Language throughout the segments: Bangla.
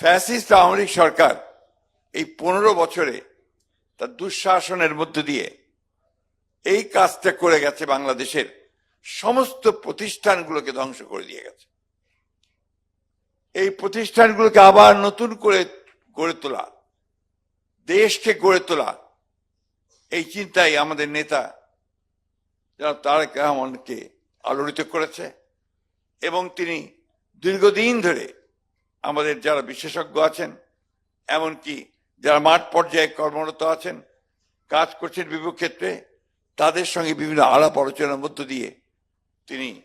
ফ্যাসিস্ট আওয়ামী লীগ সরকার এই পনেরো বছরে তার দুঃশাসনের মধ্য দিয়ে এই কাজটা করে গেছে বাংলাদেশের সমস্ত প্রতিষ্ঠানগুলোকে ধ্বংস করে দিয়ে গেছে। এই প্রতিষ্ঠানগুলোকে আবার নতুন করে গড়ে তোলা, দেশকে গড়ে তোলা, এই চিন্তাই আমাদের নেতা যারা তারেক রহমানকে আলোড়িত করেছে এবং তিনি দীর্ঘদিন ধরে আমাদের যারা বিশেষজ্ঞ আছেন, এমনকি যারা মাঠ পর্যায়ে কর্মরত আছেন, কাজ করছেন বিভিন্ন ক্ষেত্রে, তাদের সঙ্গে বিভিন্ন আলাপ আলোচনার মধ্য দিয়ে তিনি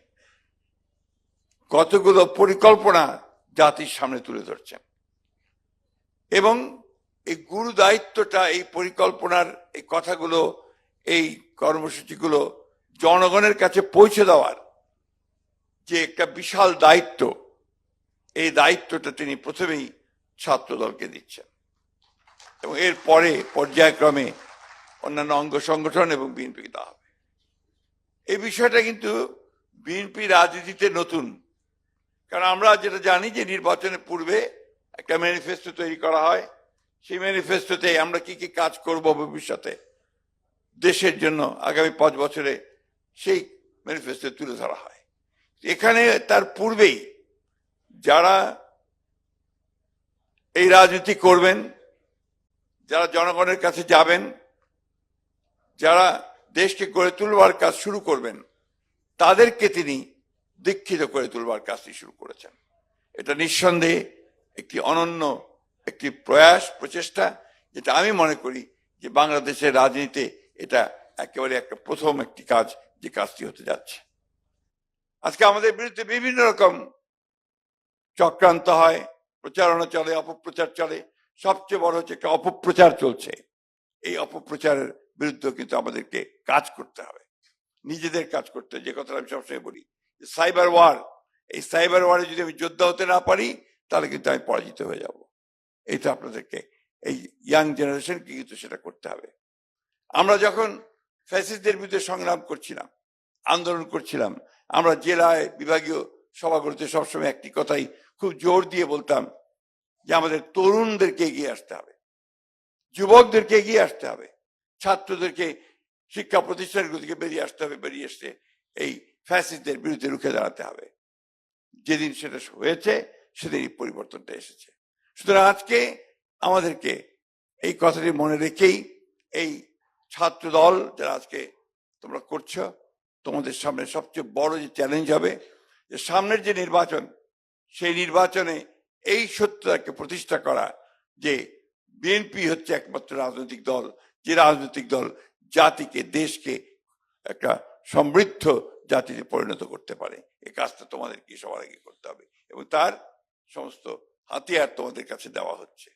কতগুলো পরিকল্পনা জাতির সামনে তুলে ধরছেন। এবং এই গুরু দায়িত্বটা, এই পরিকল্পনার এই কথাগুলো, এই কর্মসূচিগুলো জনগণের কাছে পৌঁছে দেওয়ার যে একটা বিশাল দায়িত্ব এই দায়িত্বটা তিনি প্রথমেই ছাত্রদলকে দিচ্ছেন। এবং এর পরে পর্যায়ক্রমে অন্যান্য অঙ্গ সংগঠন এবং বিএনপিকে দেওয়া হবে। এই বিষয়টা কিন্তু বিএনপি রাজনীতিতে নতুন। কারণ আমরা যেটা জানি যে নির্বাচনের পূর্বে একটা ম্যানিফেস্টো তৈরি করা হয়। সেই ম্যানিফেস্টোতে আমরা কি কি কাজ করব ভবিষ্যতে দেশের জন্য আগামী পাঁচ বছরে সেই ম্যানিফেস্টো তুলে ধরা হয়। এখানে তার পূর্বেই যারা এই রাজনীতি করবেন, যারা জনগণের কাছে যাবেন, যারা দেশকে গড়ে তুলবার কাজ শুরু করবেন, তাদেরকে তিনি দীক্ষিত করে তুলবার কাজটি শুরু করেছেন। এটা নিঃসন্দেহে একটি অনন্য একটি প্রয়াস, প্রচেষ্টা, যেটা আমি মনে করি যে বাংলাদেশের রাজনীতিতে এটা একেবারে একটা প্রথম একটি কাজ যে কাজটি হতে যাচ্ছে। আজকে আমাদের বিরুদ্ধে বিভিন্ন রকম চক্রান্ত হয়, প্রচারণা চলে, অপপ্রচার চলে। সবচেয়ে বড় হচ্ছে একটা অপপ্রচার চলছে। এই অপপ্রচারের বিরুদ্ধে কিন্তু আমাদেরকে কাজ করতে হবে। নিজেদের কাজ করতে যে কথাটা আমি সবসময় বলি সাইবার ওয়ার, এই সাইবার ওয়ারে যদি আমি যোদ্ধা হতে না পারি, তাহলে কিন্তু আমি পরাজিত হয়ে যাব। এইটা আপনাদেরকে, এই ইয়াং জেনারেশনকে কিন্তু সেটা করতে হবে। আমরা যখন ফ্যাসিস্টদের বিরুদ্ধে সংগ্রাম করছিলাম, আন্দোলন করছিলাম, আমরা জেলায় বিভাগীয় সভাগুলোতে সবসময় একটি কথাই খুব জোর দিয়ে বলতাম যে আমাদের তরুণদেরকে এগিয়ে আসতে হবে, যুবকদেরকে এগিয়ে আসতে হবে, ছাত্রদেরকে শিক্ষা প্রতিষ্ঠানগুলো থেকে বেরিয়ে আসতে হবে, বেরিয়ে এসে এই ফ্যাসিস্টদের বিরুদ্ধে রুখে দাঁড়াতে হবে। যেদিন সেটা হয়েছে, সেদিন এই পরিবর্তনটা এসেছে। সুতরাং আজকে আমাদেরকে এই কথাটি মনে রেখেই এই ছাত্র দল যারা আজকে তোমরা করছ, তোমাদের সামনে সবচেয়ে বড় যে চ্যালেঞ্জ হবে, যে সামনের যে নির্বাচন সেই নির্বাচনে এই সত্যটাকে প্রতিষ্ঠা করা যে বিএনপি হচ্ছে একমাত্র রাজনৈতিক দল, যে রাজনৈতিক দল জাতিকে, দেশকে একটা সমৃদ্ধ জাতিতে পরিণত করতে পারে। এ কাজটা তোমাদেরকে সবার আগে করতে হবে এবং তার সমস্ত হাতিয়ার তোমাদের কাছে দেওয়া হচ্ছে।